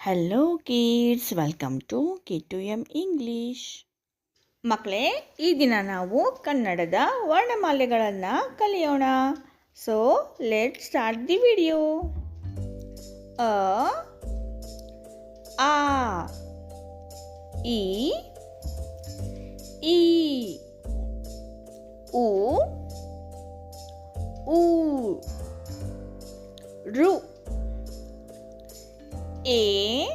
Hello kids welcome to K two M English ಮಕ್ಕಳೇ ಈ ದಿನ ನಾವು ಕನ್ನಡದ ವರ್ಣಮಾಲೆಗಳನ್ನು ಕಲಿಯೋಣ. So let start the video ಅ, ಆ ಇ ಈ ಉ, ರು. A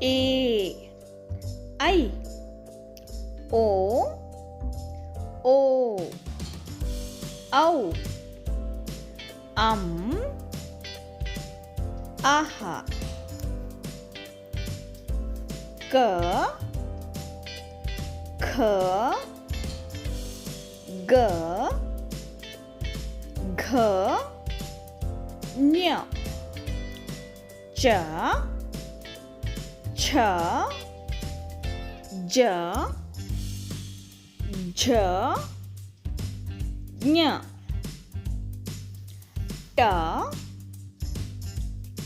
A I O O Au Am Aha K K G G Nyak చ ఛ జ ఝ జ్ఞ ట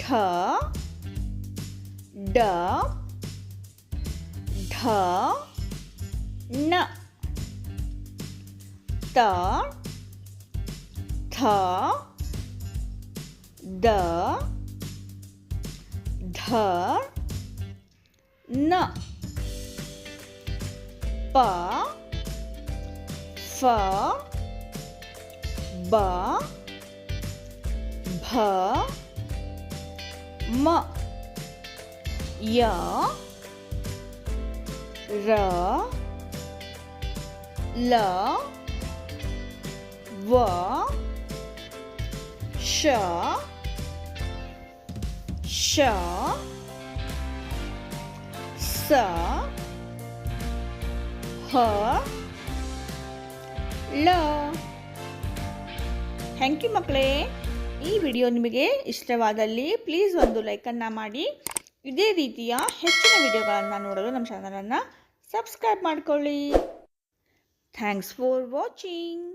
ఠ డ ఢ న త థ ద न प फ ब भ म य र ल व श ಶ ಸ ಹ ಲ ಥ್ಯಾಂಕ್ ಯು ಮಕ್ಕಳೇ ಈ ವಿಡಿಯೋ ನಿಮಗೆ ಇಷ್ಟವಾದಲ್ಲಿ ಪ್ಲೀಸ್ ಒಂದು ಲೈಕನ್ನು ಮಾಡಿ. ಇದೇ ರೀತಿಯ ಹೆಚ್ಚಿನ ವಿಡಿಯೋಗಳನ್ನು ನೋಡಲು ನಮ್ಮ ಚಾನಲನ್ನು ಸಬ್ಸ್ಕ್ರೈಬ್ ಮಾಡಿಕೊಳ್ಳಿ. Thanks for watching